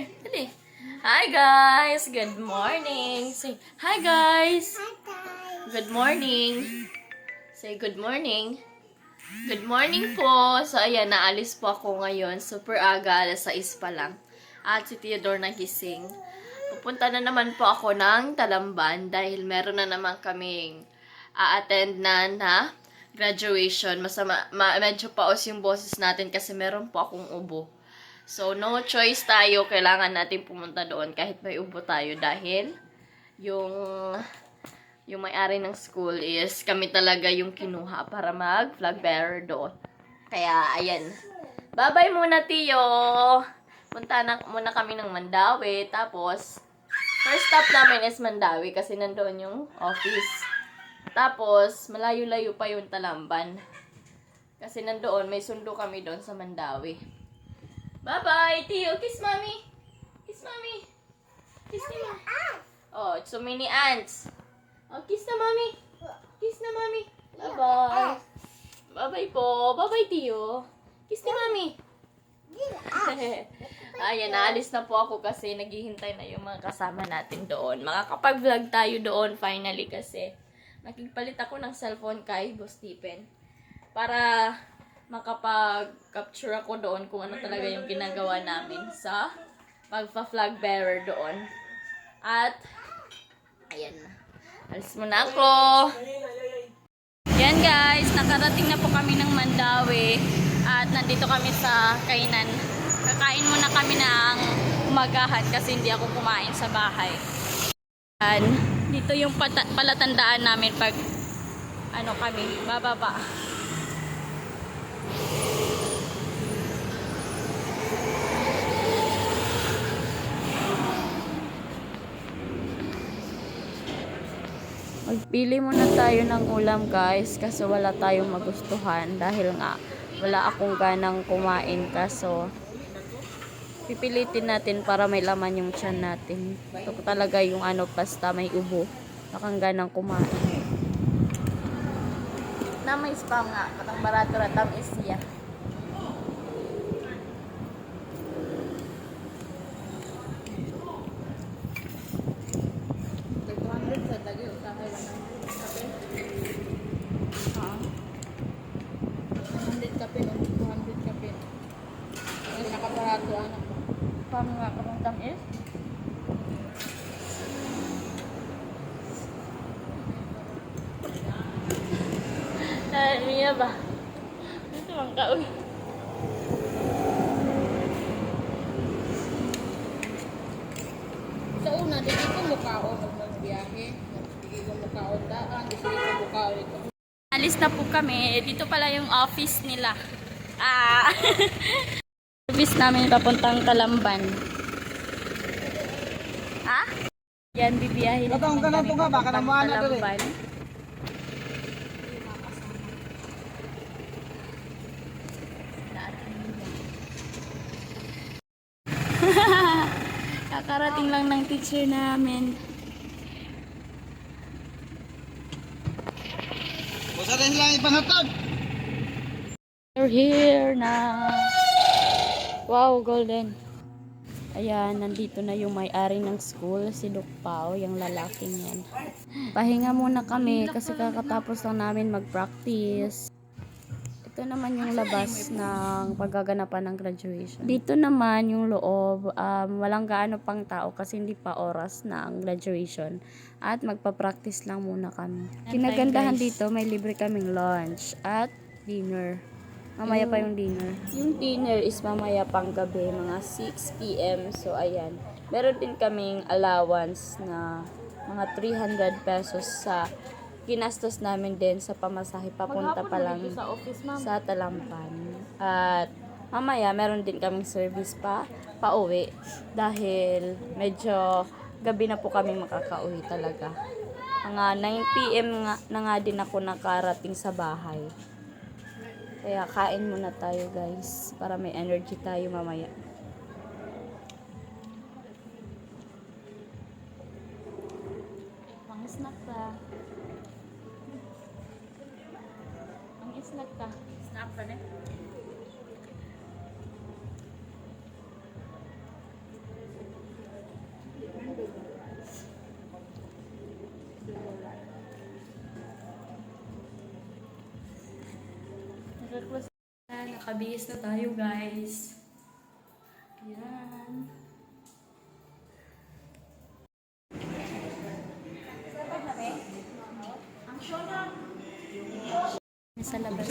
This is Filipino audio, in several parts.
here. Dali. Hi guys. Good morning. Say hi guys. Good morning. Say good morning. Good morning po. So ayan, naalis po ako ngayon. Super aga, alas 6 pa lang. At si Theodore nagising. Pupunta na naman po ako ng Talamban dahil meron na naman kaming a-attend na na graduation. Masama, ma, medyo paos yung boses natin kasi meron po akong ubo. So, no choice tayo. Kailangan natin pumunta doon kahit may ubo tayo dahil yung yung may-ari ng school is kami talaga yung kinuha para mag flag bearer doon. Kaya, ayan. Bye-bye muna, Tiyo! Punta na muna kami ng Mandawi. Tapos, first stop namin is Mandawi kasi nandoon yung office. Tapos, malayo-layo pa yung Talamban. Kasi nandoon, may sundo kami doon sa Mandawi. Bye-bye, Tiyo! Kiss, Mommy! Kiss, Mommy! Kiss ni Mommy! Oh, it's so many ants. Oh, kiss na, Mommy! Kiss na, Mommy! Bye-bye! Bye-bye po! Bye-bye, Tiyo! Kiss ni Mommy! Ayan, naalis na po ako kasi naghihintay na yung mga kasama natin doon. Makakapag-vlog tayo doon finally kasi nakigpalit ako ng cellphone kay Boss Stephen para makapag-capture ako doon kung ano talaga yung ginagawa namin sa pagpa-flag bearer doon. At, ayan na. Alis muna ako. Yan guys, nakarating na po kami ng Mandawi at nandito kami sa kainan. Kakain muna kami ng umagahan kasi hindi ako kumain sa bahay. Yan. Dito yung palatandaan namin pag ano kami, bababa. Magpili muna tayo ng ulam guys kasi wala tayong magustuhan dahil nga wala akong ganang kumain kaso pipilitin natin para may laman yung tiyan natin. Ito talaga yung ano basta may ubo. Nakang ganang kumain. Na may spam nga. Katang barato ratam is siya. Spam nga katang tam is. Dahil niya ba? Ito ang kaun. Sa una, di ko mukhaon pag magbiyahe. Di ko mukhaon daan, di ko mukhaon ito. Alis na po kami. Dito pala yung office nila. Ah! Service namin papuntang Kalamban. Ha? Yan, bibiyahin na Katong naman ganun kami to nga, baka na dali. Kalamban. Kakarating lang ng teacher namin. Busa rin lang ipanhatag. We're here na. Wow, golden. Ayan, nandito na yung may-ari ng school, si Doc Pao, yung lalaking yan. Pahinga muna kami kasi kakatapos lang namin mag-practice. Ito naman yung labas ng paggaganapan ng graduation. Dito naman yung loob, um, walang gaano pang tao kasi hindi pa oras ng graduation. At magpa-practice lang muna kami. Kinagandahan dito, may libre kaming lunch at dinner. Mamaya pa yung dinner. Yung dinner is mamaya pang gabi, mga 6 p.m. So, ayan. Meron din kaming allowance na mga 300 pesos sa ginastos namin din sa pamasahe papunta pa lang sa Talampan. At mamaya meron din kaming service pa pauwi dahil medyo gabi na po kami makakauwi talaga. Mga 9 p.m. nga, na nga din ako nakarating sa bahay. Kaya kain muna tayo guys para may energy tayo mamaya. Pang snack ka. Pang snack ka. Snack ka na. Bihis na tayo, guys. Ayan. Nasa labas.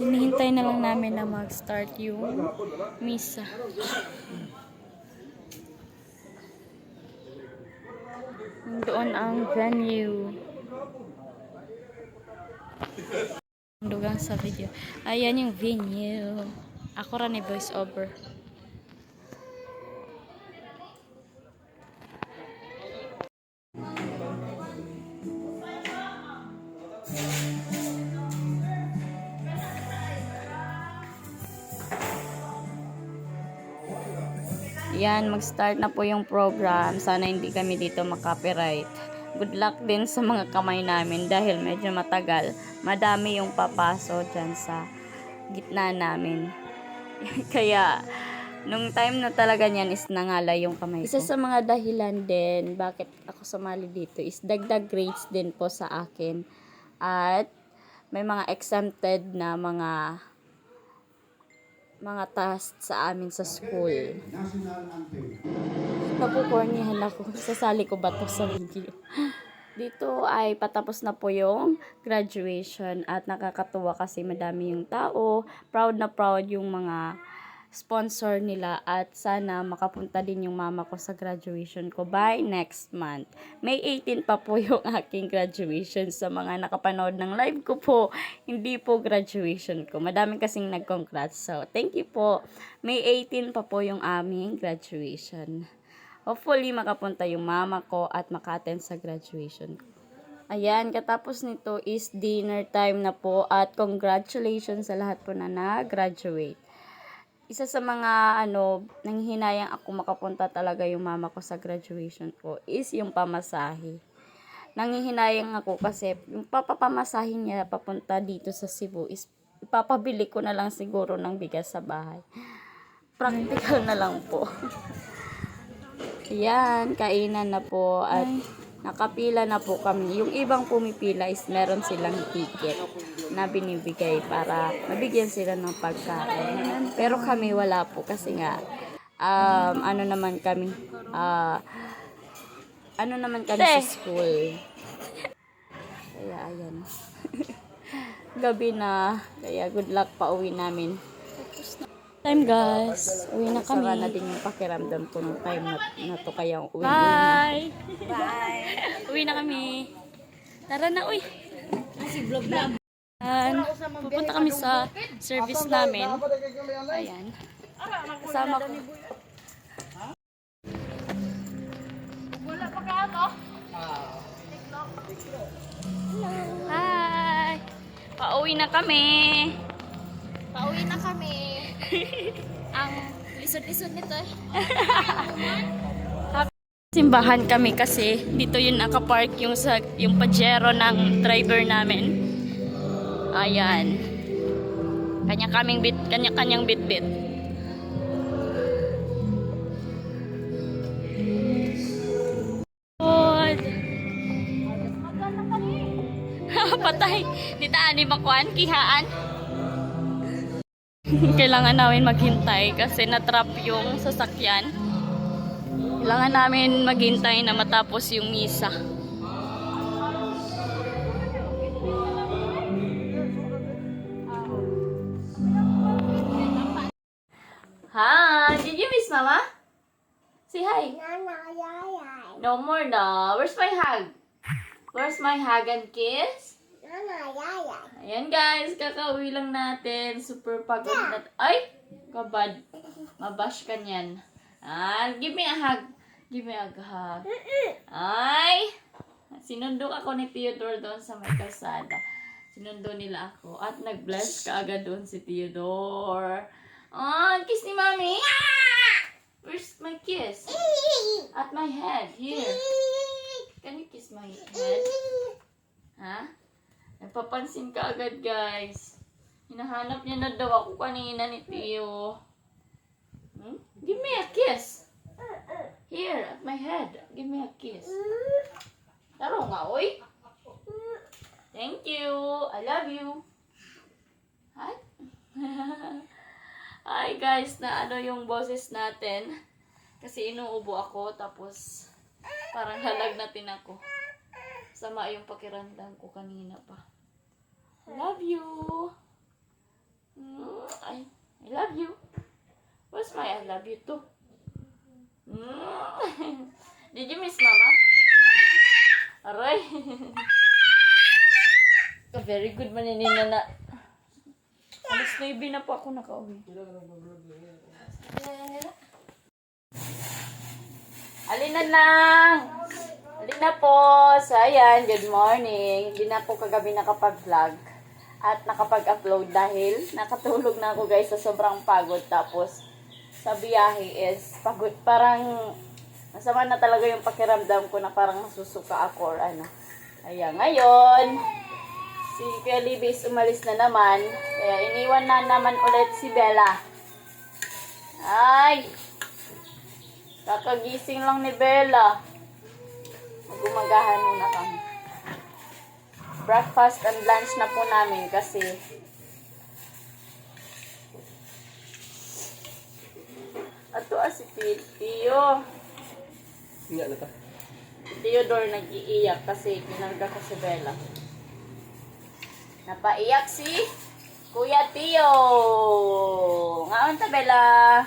Hinihintay na lang namin na mag-start yung misa. Doon ang venue. Dugang sa video. Ayan yung venue. Ako rin ni voice over. Yan, mag-start na po yung program. Sana hindi kami dito makapiright. Good luck din sa mga kamay namin dahil medyo matagal. Madami yung papaso dyan sa gitna namin. Kaya, nung time na talaga niyan is nangala yung kamay ko. Isa sa mga dahilan din bakit ako sumali dito is dagdag grades din po sa akin. At may mga exempted na mga mga tasks sa amin sa school. Napupornihan ako. Sasali ko ba to sa video? Dito ay patapos na po yung graduation at nakakatuwa kasi madami yung tao. Proud na proud yung mga sponsor nila at sana makapunta din yung mama ko sa graduation ko by next month. May 18 pa po yung aking graduation sa mga nakapanood ng live ko po. Hindi po graduation ko. Madaming kasing nag-congrats. So, thank you po. May 18 pa po yung aming graduation. Hopefully, makapunta yung mama ko at maka-attend sa graduation ko. Ayan, katapos nito is dinner time na po at congratulations sa lahat po na nag-graduate isa sa mga ano, nanghinayang ako makapunta talaga yung mama ko sa graduation ko is yung pamasahe. Nanghihinayang ako kasi yung papapamasahin niya papunta dito sa Cebu is ipapabili ko na lang siguro ng bigas sa bahay. Practical na lang po. Yan, kainan na po at nakapila na po kami. Yung ibang pumipila is meron silang ticket na binibigay para mabigyan sila ng pagkain. Pero kami wala po kasi nga um, ano naman kami ah, ano naman kami sa school. Kaya ayan. Gabi na. Kaya good luck pa uwi namin. Time guys. Uwi na kami. Sara na din yung pakiramdam ko nung time na, na to kaya uwi na. Bye! Bye! uwi na kami. Tara na, uy! Ayan. Pupunta kami sa service namin. Ayan. Kasama ko. Hi! Pauwi na kami. Pauwi na kami. Ang lisod-lisod nito eh. Simbahan kami kasi dito yun nakapark yung sa yung pajero ng driver namin. Ayan. Kanya kaming bit, kanya kanyang bitbit. Patay. Di taan ni makuan kihaan. Kailangan namin maghintay kasi natrap yung sasakyan. Kailangan namin maghintay na matapos yung misa. Hi! Did you miss Mama? Say hi. No more na. Where's my hug? Where's my hug and kiss? Ayan guys, kakauwi lang natin. Super pagod na. Ay! Kabad. Mabash ka niyan. Ah, give me a hug. Give me a hug. Ay! Sinundo ako ni Theodore doon sa may kalsada. Sinundo nila ako. At nag-bless ka agad doon si Theodore. Ah, kiss ni Mami. Ah! Where's my kiss? At my head. Here. Can you kiss my head? Ha? Nagpapansin ka agad, guys. Hinahanap niya na daw ako kanina ni Tio. Hmm? Give me a kiss. Here, at my head. Give me a kiss. Taro nga, oy. Thank you. I love you. Hi. Hi guys, na ano yung boses natin. Kasi inuubo ako, tapos parang halagnatin ako. Sama yung pakiramdam ko kanina pa. I love you. Mm, I, I love you. Where's my I love you too? Mm. Did you miss mama? Aray. Very good maninina na. Alas 9 na po ako nakauwi. Alina lang! Alina po! So, ayan, good morning. Hindi na po kagabi nakapag-vlog at nakapag-upload dahil nakatulog na ako guys sa sobrang pagod. Tapos, sa biyahe is pagod. Parang masama na talaga yung pakiramdam ko na parang masusuka ako or ano. Ayan, ngayon, si Kuya Libis umalis na naman. Kaya iniwan na naman ulit si Bella. Ay! Kakagising lang ni Bella. Magumagahan muna kami. Breakfast and lunch na po namin kasi Ato ah, si Tio. Nga na ta. Theodore nag-iiyak kasi kinangga ko si Bella. Napaiyak si Kuya Tio. Ngaon ta Bella.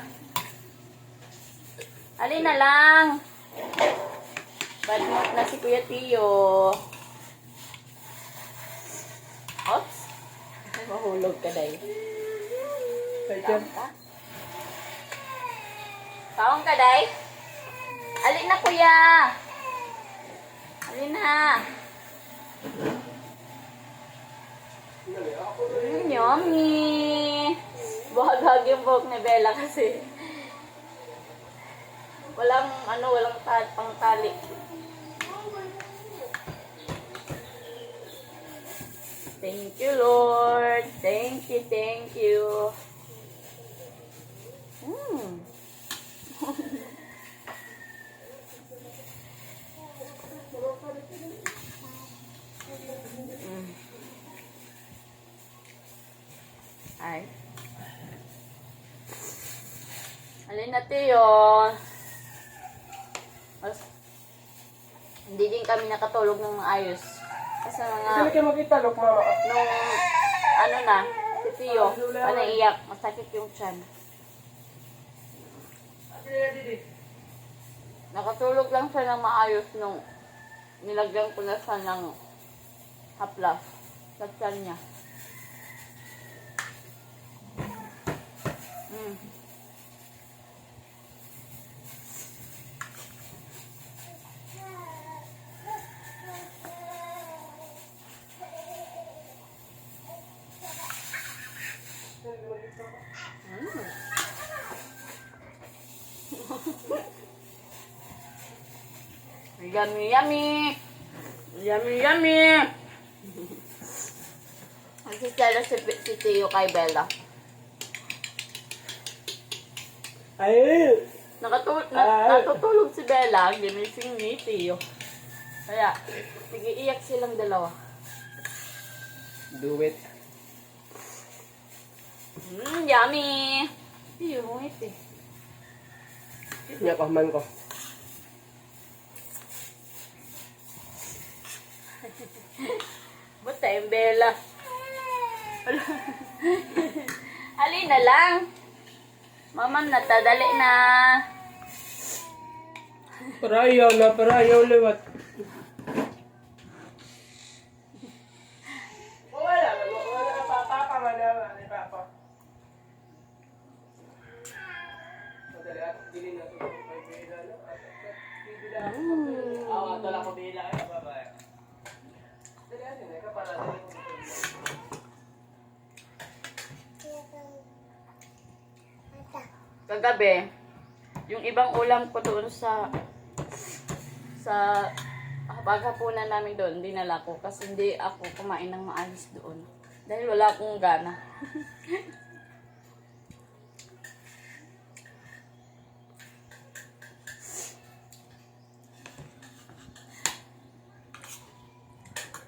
Alin na lang. Bad mood na si Kuya Tio. Oops. Mahulog ka dahil. Ay, dyan. Taong ka, day? Alin na, kuya? Alin na? Mm, yummy! Buhag-hag yung buhok ni Bella kasi walang, ano, walang ta- pang tali. Thank you, Lord. Thank you, thank you. Ay. Alin na tiyo. Mas, hindi din kami nakatulog ng maayos. Kasi mga, Saan kayo makita, Lok, mama? nung, ano na, si Tiyo, panaiyak, masakit yung tiyan. Nakatulog lang siya ng maayos nung nilagyan ko na siya ng haplas sa tiyan niya. Mm. Yummy, yummy! Yummy, yummy! Nagsisela si, si Tiyo kay Bella. Ay! Nakatul na, natutulog si Bella, ginising ni Tiyo. Kaya, sige, iyak silang dalawa. Do it. Mmm, yummy! Tiyo, ngit eh. Nga man ko. Buta yung Bella. Alin na lang. Mamam na, tadali na. Parayaw na, parayaw lewat. Wala, wala ka papa, papa na, wala papa. Madali ako, dili na ito. May bila na. Bibila ako. Awa, tala ko bila. Ay, babae. Dali, ano, eh, kapala, dali ko. Kagabi, yung ibang ulam ko doon sa sa paghapunan namin doon, dinala ko kasi hindi ako kumain ng maayos doon. Dahil wala akong gana.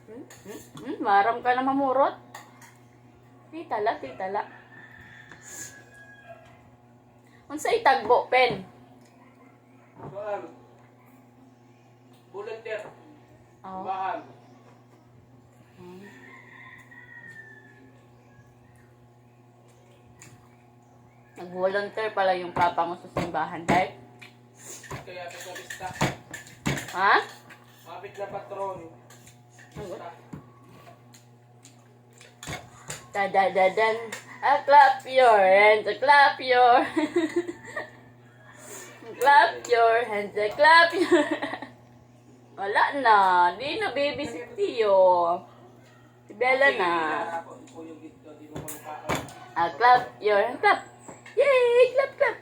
hmm? Hmm? Hmm? maram ka na mamurot. Titala, titala. Unsa itagbo, pen? Kuan. Volunteer. Oh. Bahan. Nag-volunteer pala yung papa mo sa simbahan, dahil. Kaya lista. Ha? Mapit na patron. Da da Ah, clap your hands, ah, clap your. clap your hands, ah, clap your. Wala na, di na baby si Tio. Si Bella na. Ah, clap your hands, clap. Yay, clap, clap.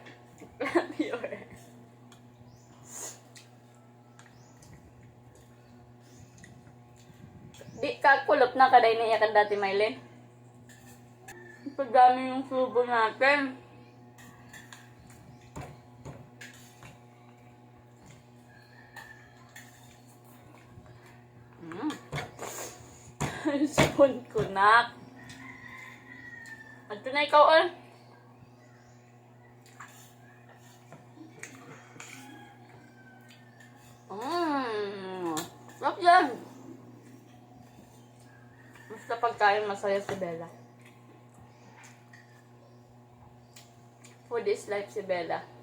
Clap your hands. Di ka kulop na kaday na iyakan dati, Mylene. Pagdami yung subo natin. Mm. Spoon ko na. At na ikaw, ah. Mmm. Sarap yan. Basta pagkain masaya si Bella. Food is life si Bella.